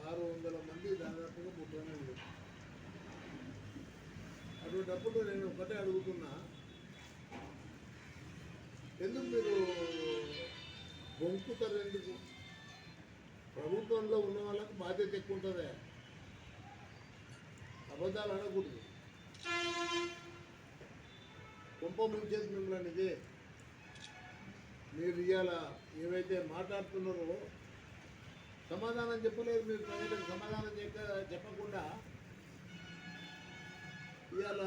ఆరు వందల మంది దాదాపుగా ముప్పై మంది అటువంటిప్పుడు నేను ఒకటే అడుగుతున్నా. ఎందుకు మీరు బొంకుతారు ఎందుకు ప్రభుత్వంలో ఉన్న వాళ్ళకి బాధ్యత ఎక్కువ ఉంటుందే? అబద్ధాలు అనకూడదు కుంప ముంచేది మిమ్మల్ని ఇదే మీరు ఇవాళ ఏవైతే మాట్లాడుతున్నారో సమాధానం చెప్పలేదు మీరు ప్రజలకు సమాధానం చెప్ప చెప్పకుండా ఇవాళ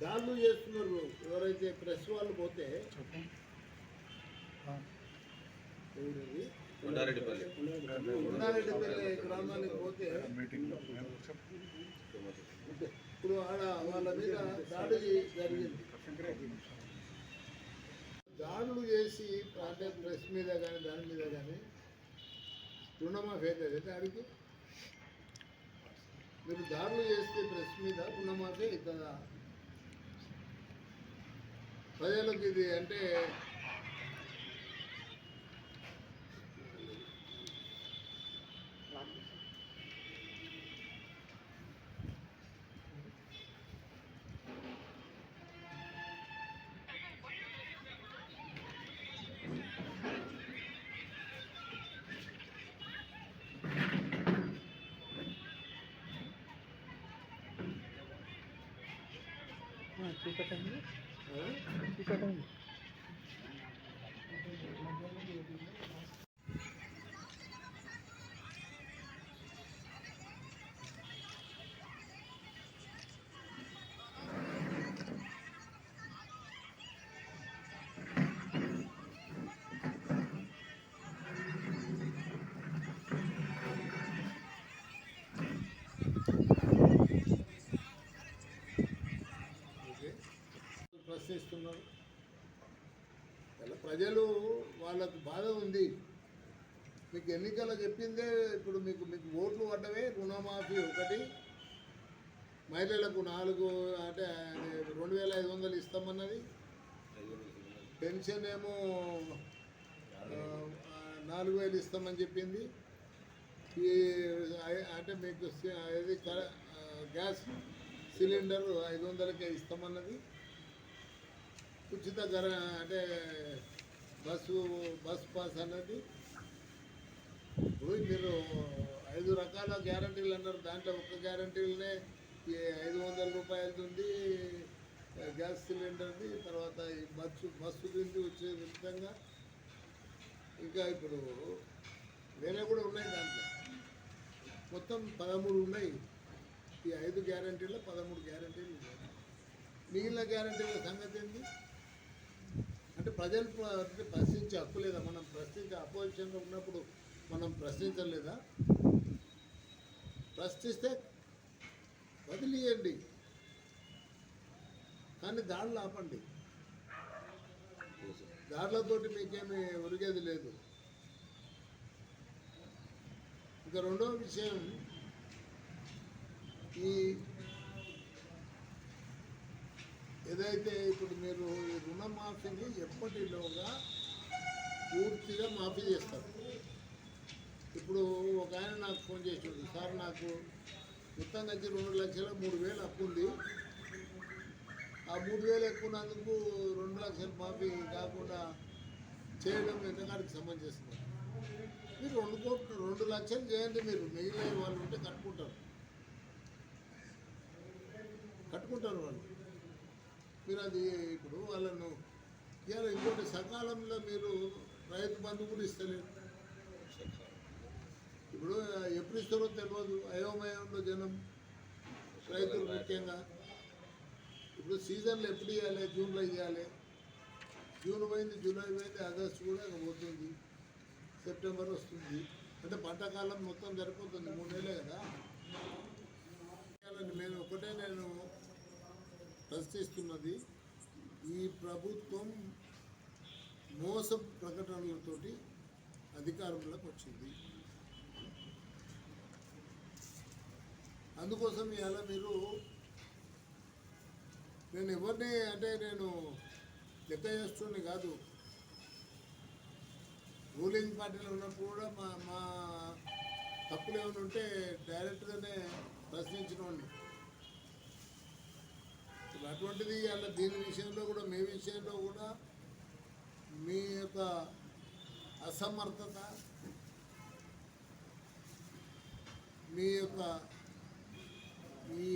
దాడులు చేస్తున్నారు ఎవరైతే ప్రెస్ వాళ్ళు పోతే ఎవరిది? కొండారెడ్డిపల్లి. కొండారెడ్డిపల్లి గ్రామానికి పోతే ఇప్పుడు ఆడ వాళ్ళ మీద దాడి జరిగింది. దాడులు చేసి అంటే ప్రెస్ మీద కానీ దాని మీద కానీ రుణమాఫీ అవుతుంది. దానికి మీరు దాడులు చేస్తే ప్రెస్ మీద రుణమాఫీ అవుతుందా? ప్రజలకు ఇది అంటే ఆ? ఓకే. ప్రశ్నిస్తున్నారు ఇలా ప్రజలు వాళ్ళకు బాధ ఉంది. మీకు ఎన్నికల చెప్పిందే ఇప్పుడు మీకు మీకు ఓట్లు పడ్డవే రుణమాఫీ ఒకటి. మహిళలకు నాలుగు అంటే రెండు వేల ఐదు వందలు ఇస్తామన్నది. పెన్షన్ ఏమో నాలుగు వేలు ఇస్తామని చెప్పింది. ఈ అంటే మీకు ఇది గ్యాస్ సిలిండర్ ఐదు వందలకే ఇస్తామన్నది. ఉచిత ధర అంటే బస్సు బస్ పాస్ అన్నది. మీరు ఐదు రకాల గ్యారంటీలు అన్నారు. దాంట్లో ఒక్క గ్యారంటీలనే ఈ ఐదు వందల రూపాయలది గ్యాస్ సిలిండర్ది తర్వాత ఈ బస్సు బస్సు నుంచి వచ్చే విధంగా. ఇంకా ఇప్పుడు వేరే కూడా ఉన్నాయి దాంట్లో. మొత్తం పదమూడు ఉన్నాయి. ఈ ఐదు గ్యారంటీలో పదమూడు గ్యారంటీలు మిగిలిన గ్యారంటీల సంగతి ఏంటి అంటే ప్రజలు ప్రశ్నించే హక్కు లేదా? మనం ప్రశ్నించే అపోజిషన్లో ఉన్నప్పుడు మనం ప్రశ్నించలేదా? ప్రశ్నిస్తే వదిలియండి కానీ దాడులు ఆపండి. దాడులతోటి మీకేమి ఒరిగేది లేదు. ఇంకా రెండవ విషయం ఈ ఏదైతే ఇప్పుడు మీరు ఈ రుణమాఫీని ఎప్పటిలోగా పూర్తిగా మాఫీ చేస్తారు? ఇప్పుడు ఒక ఆయన నాకు ఫోన్ చేసిండు సార్ నాకు మొత్తం కలిసి రెండు లక్షల మూడు వేలు అప్పు ఉంది. ఆ మూడు వేలు ఎక్కువన్నందుకు రెండు లక్షలు మాఫీ కాకుండా చేయడం ఎంతకాడికి సంబంధిస్తుంది మీరు రెండు కోట్లు రెండు లక్షలు చేయండి మీరు. మిగిలిన వాళ్ళు ఉంటే కట్టుకుంటారు. కట్టుకుంటారు వాళ్ళు. మీరు అది ఇప్పుడు వాళ్ళను ఇవాళ ఇంకోటి సకాలంలో మీరు రైతు బంధు కూడా ఇస్తలేరు. ఇప్పుడు ఎప్పుడు ఇస్తారో తెలియదు అయోమయంలో జనం రైతులు ముఖ్యంగా. ఇప్పుడు సీజన్లో ఎప్పుడు ఇవ్వాలి జూన్లో ఇవ్వాలి. జూన్ పోయింది జూలై పోయింది ఆగస్టు కూడా పోతుంది సెప్టెంబర్ వస్తుంది. అంటే పంట కాలం మొత్తం సరిపోతుంది మూడు నెలలే కదా. ఇవాళ నేను ఒకటే నేను ప్రశ్నిస్తున్నది ఈ ప్రభుత్వం మోస ప్రకటనలతోటి అధికారంలోకి వచ్చింది. అందుకోసం ఇలా మీరు నేను ఎవరిని అంటే నేను లెక్క చేస్తుండే కాదు. రూలింగ్ పార్టీలో ఉన్నప్పుడు కూడా మా మా తప్పులు ఏమైనా ఉంటే డైరెక్ట్గానే ప్రశ్నించినోడిని. ఇప్పుడు అటువంటిది అలా దీని విషయంలో కూడా మీ విషయంలో కూడా మీ యొక్క అసమర్థత మీ యొక్క ఈ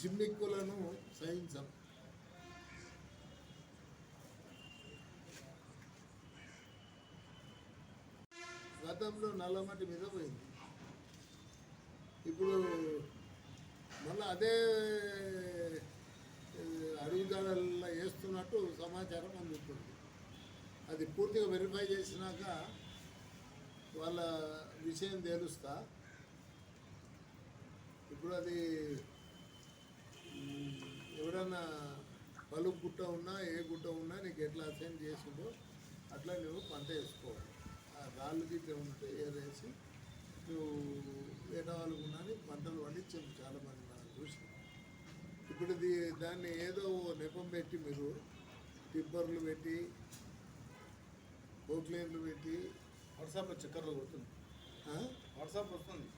చిమ్మిక్కులను సహించం. గతంలో నల్లమటి మీద పోయింది. ఇప్పుడు మళ్ళీ అదే ఏ, వేస్తున్నట్టు సమాచారం అందుతుంది అది పూర్తిగా వెరిఫై చేసినాక వాళ్ళ విషయం తేలుస్తా. ఇప్పుడు అది ఎవడన్నా పలు గుట్ట ఉన్నా ఏ గుట్ట ఉన్నా నీకు ఎట్లా అసైన్ చేసిందో అట్లా నువ్వు పంట వేసుకోవాలి. ఆ రాళ్ళు గిట్ల ఉంటే ఏరేసి నువ్వు వేరే వాళ్ళకు పంటలు పండించారు చాలామంది. నాకు ఇప్పుడు దాన్ని ఏదో ఓ నెపం పెట్టి మీరు టిప్పర్లు పెట్టి పోక్లేన్లు పెట్టి వాట్సాప్లో చక్కర్లు కొడుతుంది. ఆ, వాట్సాప్ వస్తుంది.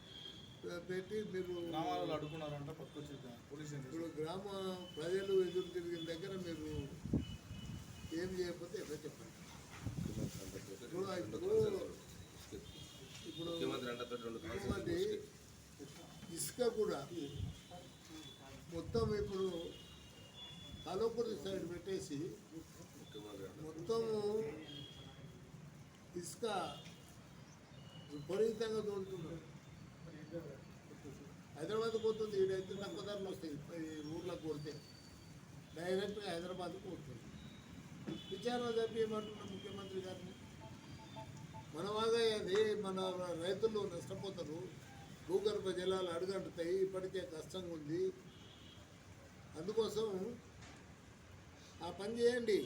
పెట్టి మీరు గ్రామాలలో అడుగుతున్నారంట పట్టుకొచ్చి పోలీస్ ఇప్పుడు గ్రామ ప్రజలు ఎదురు తిరిగిన దగ్గర మీరు ఏం చేయకపోతే ఎట్లా చెప్పండి. ఇప్పుడు ఇప్పుడు ఇసుక కూడా మొత్తం ఇప్పుడు కలోపురి సైడ్ పెట్టేసి మొత్తము ఇసుక విపరీతంగా తోలుతున్నారు హైదరాబాద్కి పోతుంది ఈడైతే తక్కువ ధరలు వస్తాయి ఊర్లోకి ఊర్లకు కొడితే. డైరెక్ట్గా హైదరాబాద్కి పోతుంది. విచారణ జరిపేయమంటున్న ముఖ్యమంత్రి గారిని. మన వాగా అది మన రైతులు నష్టపోతారు. భూగర్భ జలాలు అడుగంటుతాయి ఇప్పటికే కష్టంగా ఉంది అందుకోసం ఆ పని చేయండి.